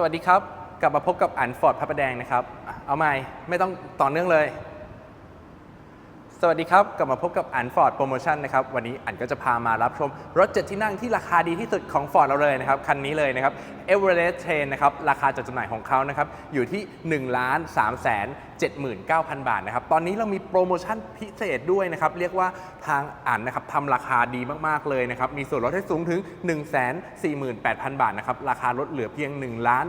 สวัสดีครับ กลับมาพบกับอันฟอร์ดพระประแดงนะครับ เอาใหม่ ไม่ต้องต่อเนื่องเลย สวัสดีครับ กลับมาพบกับอันฟอร์ดโปรโมชั่นนะครับ วันนี้อันก็จะพามารับชม รถเจ็ดที่นั่งที่ราคาดีที่สุดของ Ford เราเลยนะครับ คันนี้เลยนะครับ e v e r e s t Train นนะครับ ราคาจัดจำหน่ายของเขานะครับ อยู่ที่ 1 ล้าน3แสน79,000 บาทนะครับ ตอนนี้เรามีโปรโมชั่นพิเศษด้วยนะครับ เรียกว่าทางอันนะครับทำราคาดีมากๆเลยนะครับ มีส่วนลดให้สูงถึง 148,000 บาทนะครับ ราคาลดเหลือเพียง 1 ล้าน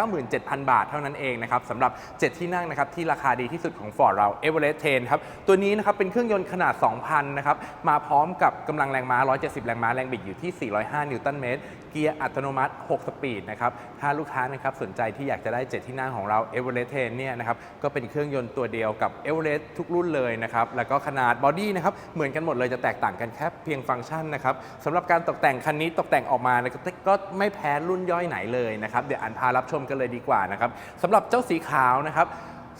297,000บาทเท่านั้นเองนะครับสำหรับ 7 ที่นั่งนะครับที่ราคาดีที่สุดของ Ford เรา e v e r e s t Train ครับตัวนี้นะครับเป็นเครื่องยนต์ขนาด 2,000 นะครับ มาพร้อมกับกำลังแรงม้า 170 แรงม้า แรงบิดอยู่ที่ 405 นิวตันเมตร เกียร์อัตโนมัติ 6 สปีดนะครับ ถ้าลูกค้านะครับสนใจที่อยากจะได้ 7 ที่นั่งของเรา e v e r e s t Train เนี่ยนะครับ ก็เป็นเครื่องยนต์ตัวเดียวกับ e v e r e s t ทุกรุ่นเลยนะครับ แล้วก็ขนาดบอดี้นะครับ เหมือนกันหมดเลยจะแตกต่างกันแค่เพียงฟังก์ชันนะครับสำหรับการตกแต่งคันนี้ตกแต่งออกมาก็ไม่แพ้รุ่นย่อยไหนเลยนะครับ เดี๋ยวอันพารับชมกันเลยดีกว่านะครับสำหรับเจ้าสีขาวนะครับ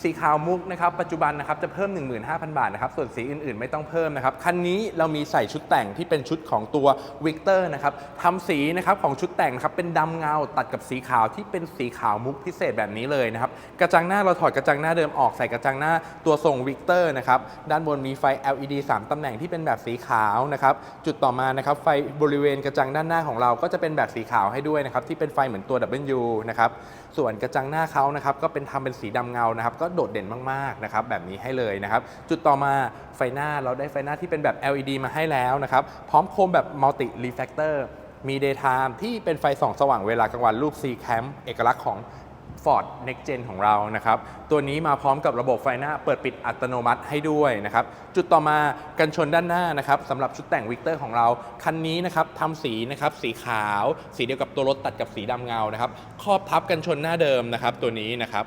สีขาวมุกนะครับปัจจุบันนะครับจะเพิ่ม 15,000 บาทนะครับส่วนสีอื่นๆ ไม่ต้องเพิ่มนะครับคันนี้เรามีใส่ชุดแต่งที่เป็นชุดของตัววิกเตอร์นะครับทำสีนะครับของชุดแต่งครับเป็นดำเงาตัดกับสีขาวที่เป็นสีขาวมุกพิเศษแบบนี้เลยนะครับกระจังหน้าเราถอดกระจังหน้าเดิมออกใส่กระจังหน้าตัวทรงวิกเตอร์นะครับด้านบนมีไฟ LED 3ตำแหน่งที่เป็นแบบสีขาวนะครับจุดต่อมานะครับไฟบริเวณกระจังด้านหน้าของเราก็จะเป็นแบบสีขาวให้ด้วยนะครับที่เป็นไฟเหมือนตัว W นะครับส่วนกระจังหน้าเขานะครับก็เป็นทำเป็นสีดำเงานะครับก็โดดเด่นมากๆนะครับแบบนี้ให้เลยนะครับ จุดต่อมาไฟหน้าเราได้ไฟหน้าที่เป็นแบบ LED มาให้แล้วนะครับ พร้อมโคมแบบ Multi Reflector มี Daytime ที่เป็นไฟส่องสว่างเวลากลางวันรูป C Cam เอกลักษณ์ของ Ford Next Gen ของเรานะครับ ตัวนี้มาพร้อมกับระบบไฟหน้าเปิดปิดอัตโนมัติให้ด้วยนะครับ จุดต่อมากันชนด้านหน้านะครับสำหรับชุดแต่งวิกเตอร์ของเรา คันนี้นะครับทำสีนะครับสีขาว สีเดียวกับตัวรถตัดกับสีดำเงานะครับ ครอบทับกันชนหน้าเดิมนะครับตัวนี้นะครับ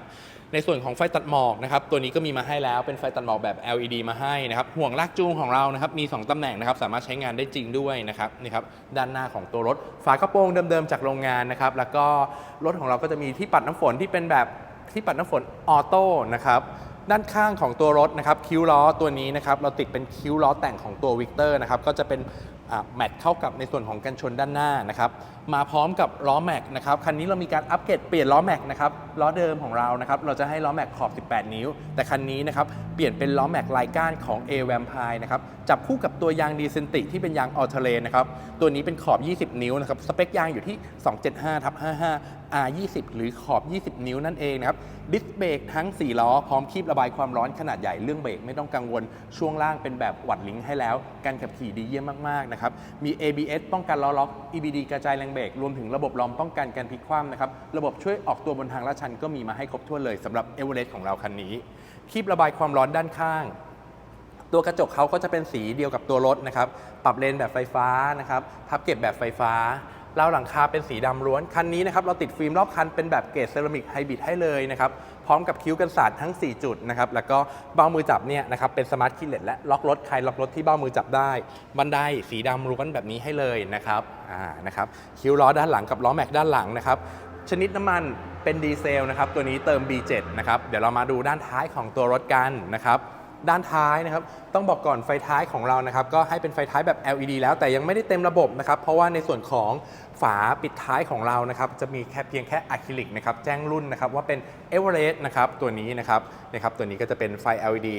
ในส่วนของไฟตัดหมอกนะครับตัวนี้ก็มีมาให้แล้วเป็นไฟตัดหมอกแบบ LED มาให้นะครับห่วงลากจูงของเรานะครับมี 2 ตำแหน่งนะครับสามารถใช้งานได้จริงด้วยนะครับนี่ครับด้านหน้าของตัวรถ ฝากระโปรงเดิมๆจากโรงงานนะครับแล้วก็รถของเราก็จะมีที่ปัดน้ำฝนที่เป็นแบบที่ปัดน้ำฝนออโต้นะครับด้านข้างของตัวรถนะครับคิ้วล้อตัวนี้นะครับเราติดเป็นคิ้วล้อแต่งของตัววิกเตอร์นะครับก็จะเป็น แมทเข้ากับในส่วนของกันชนด้านหน้านะครับมาพร้อมกับล้อแม็กนะครับคันนี้เรามีการอัปเกรดเปลี่ยนล้อแม็กนะครับล้อเดิมของเรานะครับเราจะให้ล้อแม็กขอบ 18 นิ้ว แต่คันนี้นะครับเปลี่ยนเป็นล้อแม็กลายก้านของ A v a m p i r e นะครับจับคู่กับตัวยางดีเซนติที่เป็นยางออเทเลนนะครับตัวนี้เป็นขอบ 20 นิ้วนะครับสเปคยางอยู่ที่ 275ทับ55 R20 หรือขอบ 20 นิ้วนั่นเองนะครับดิสเบรกทั้ง 4 ล้อพร้อมคีบระบายความร้อนขนาดใหญ่เรื่องเบรกไม่ต้องกังวลช่วงล่างเป็นแบบวัดลิงให้แล้วการขับขี่ดีเยี่ยมมากๆนะครับ มี ABS ป้องกันล้อล็อก EBD กระจายแรงเบรก รวมถึงระบบล้อมป้องกันการพลิกคว่ำนะครับ ระบบช่วยออกตัวบนทางลาดชันก็มีมาให้ครบถ้วนเลยสำหรับเอเวอเรสต์ของเราคันนี้ คีบระบายความร้อนด้านข้าง ตัวกระจกเขาก็จะเป็นสีเดียวกับตัวรถนะครับ ปรับเลนแบบไฟฟ้านะครับ พับเก็บแบบไฟฟ้า ราวหลังคาเป็นสีดำล้วน คันนี้นะครับเราติดฟิล์มรอบคันเป็นแบบเกรดเซรามิกไฮบริดให้เลยนะครับ พร้อมกับคิ้วกันสาดทั้ง 4 จุดนะครับ แล้วก็เบ้ามือจับเนี่ยนะครับเป็นสมาร์ทคีเลสและล็อกรถใครล็อกรถที่เบ้ามือจับได้ บันไดสีดำล้วนแบบนี้ให้เลยนะครับ อ่า นะครับ คิ้วล้อด้านหลังกับล้อแม็กด้านหลังนะครับชนิดน้ำมันเป็นดีเซลนะครับตัวนี้เติม B7 นะครับเดี๋ยวเรามาดูด้านท้ายของตัวรถกันนะครับ ด้านท้ายนะครับ ต้องบอกก่อนไฟท้ายของเรานะครับ ก็ให้เป็นไฟท้ายแบบ LED แล้วแต่ยังไม่ได้เต็มระบบนะครับ เพราะว่าในส่วนของฝาปิดท้ายของเรานะครับ จะมีแค่เพียงแค่อะคริลิกนะครับ แจ้งรุ่นนะครับว่าเป็น e v e r e s t นะครับ ตัวนี้นะครับนะครับ ตัวนี้ก็จะเป็นไฟ LED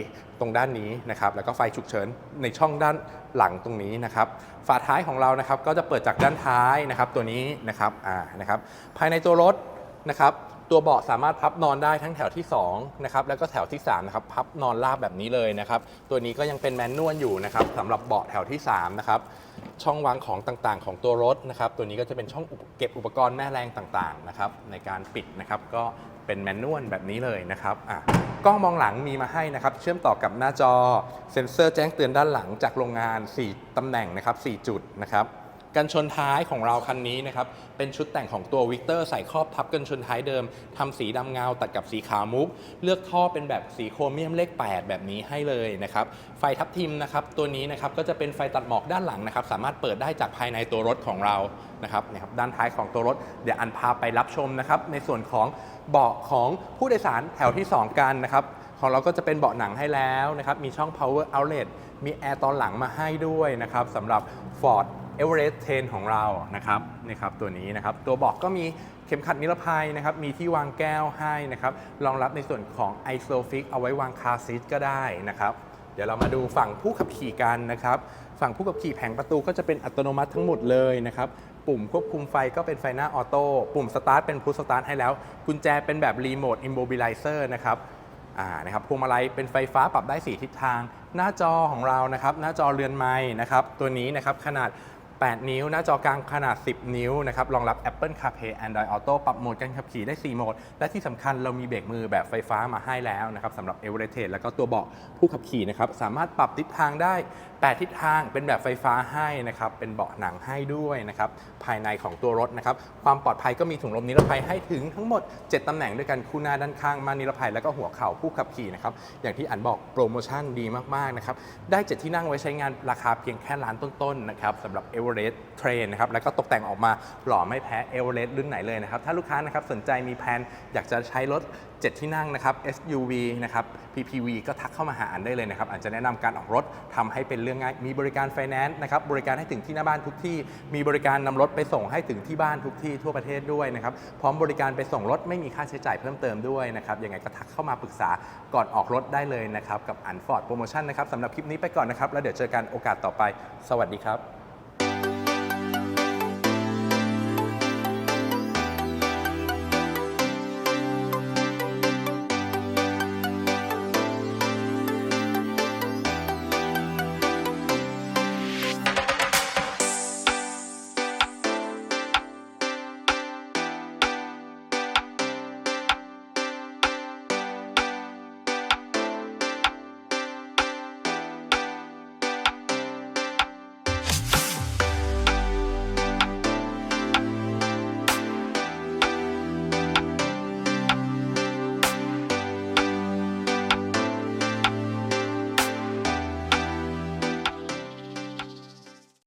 ตรงด้านนี้นะครับ แล้วก็ไฟฉุกเฉินในช่องด้านหลังตรงนี้นะครับ ฝาท้ายของเรานะครับ ก็จะเปิดจากด้านท้ายนะครับ ตัวนี้นะครับ อ่า นะครับ ภายในตัวรถนะครับ ตัวเบาะสามารถพับนอนได้ทั้งแถวที่2นะครับแล้วก็แถวที่3นะครับพับนอนราบแบบนี้เลยนะครับตัวนี้ก็ยังเป็นแมนนวลอยู่นะครับสำหรับเบาะแถวที่3นะครับช่องวางของต่างๆ ของตัวรถนะครับตัวนี้ก็จะเป็นช่องเก็บอุปกรณ์แม่แรงต่างๆนะครับในการปิดนะครับก็เป็นแมนนวลแบบนี้เลยนะครับอะกล้องมองหลังมีมาให้นะครับ เชื่อมต่อกับหน้าจอเซ็นเซอร์แจ้งเตือนด้านหลังจากโรงงาน 4ตำแหน่งนะครับ4จุดนะครับ กันชนท้ายของเราคันนี้นะครับ เป็นชุดแต่งของตัววิกเตอร์ใส่ครอบทับกันชนท้ายเดิมทำสีดำเงาตัดกับสีขาวมุก เลือกท่อเป็นแบบสีโครเมียมเลข 8 แบบนี้ให้เลยนะครับ ไฟทับทิมนะครับ ตัวนี้นะครับก็จะเป็นไฟตัดหมอกด้านหลังนะครับ สามารถเปิดได้จากภายในตัวรถของเรานะครับนะครับด้านท้ายของตัวรถ เดี๋ยวอันพาไปรับชมนะครับ ในส่วนของเบาะของผู้โดยสารแถวที่ 2 กันนะครับของเราก็จะเป็นเบาะหนังให้แล้วนะครับ มีช่อง power outlet มีแอร์ตอนหลังมาให้ด้วยนะครับสำหรับ Ford Everest Train ของเรานะครับนี่ครับตัวนี้นะครับตัวบอกก็มีเข็มขัดนิรภัยนะครับมีที่วางแก้วให้นะครับรองรับในส่วนของ Isofix เอาไว้วางคาซีทก็ได้นะครับเดี๋ยวเรามาดูฝั่งผู้ขับขี่กันนะครับฝั่งผู้ขับขี่แผงประตูก็จะเป็นอัตโนมัติทั้งหมดเลยนะครับปุ่มควบคุมไฟก็เป็นไฟหน้าออโต้ปุ่มสตาร์ทเป็นพุชสตาร์ทให้แล้ว กุญแจเป็นแบบรีโมทอิมโ b บิลิเซอร์นะครับอ่านะครับพวงมาลัยเป็นไฟฟ้าปรับได้ 4 ทิศทาง หน้าจอของเรานะครับหน้าจอเรือนไม้นะครับตัวนี้นะครับขนาด 8 นิ้ว หน้าจอกลางขนาด 10 นิ้วนะครับ รองรับ Apple CarPlay Android Auto ปรับโหมดการขับขี่ได้ 4 โหมด และที่สำคัญเรามีเบรกมือแบบไฟฟ้ามาให้แล้วนะครับสำหรับ e v e r e s t แล้วก็ตัวเบาะผู้ขับขี่นะครับ สามารถปรับทิศทางได้ 8 ทิศทางเป็นแบบไฟฟ้าให้นะครับ เป็นเบาะหนังให้ด้วยนะครับ ภายในของตัวรถนะครับ ความปลอดภัยก็มีถุงลมนิรภัยให้ถึงทั้งหมด 7ตำแหน่งด้วยกันคู่หน้าด้านข้างม่านนิรภัย แล้วก็หัวเข่าผู้ขับขี่นะครับอย่างที่อันบอกโปรโมชั่นดีมากๆนะครับได้เจ็ดที่นั่งไว้ใช้งานราคาเพียงแค่ล้านต้นๆนะครับสำหรับ e v e r e s t Train นะครับแล้วก็ตกแต่งออกมาหล่อไม่แพ้ e v e r e s t รุ่นไหนเลยนะครับถ้าลูกค้านะครับสนใจมีแผนอยากจะใช้รถ 7 ที่นั่งนะครับ SUV นะครับ PPV ก็ทักเข้ามาหาอันได้เลยนะครับอันจะแนะนำการออกรถทำให้เป็นเรื่องง่าย มีบริการไฟแนนซ์นะครับบริการให้ถึงที่หน้าบ้านทุกที่ มีบริการนำรถไปส่งให้ถึงที่บ้านทุกที่ทั่วประเทศด้วยนะครับพร้อมบริการไปส่งรถไม่มีค่าใช้จ่ายเพิ่มเติมด้วยนะครับยังไงก็ทักเข้ามาปรึกษาก่อนออกรถได้เลยนะครับกับอันฟอร์ดโปรโมชั่นนะครับสำหรับคลิปนี้ไปก่อนนะครับแล้วเดี๋ยวเจอกันโอกาสต่อไป สวัสดีครับ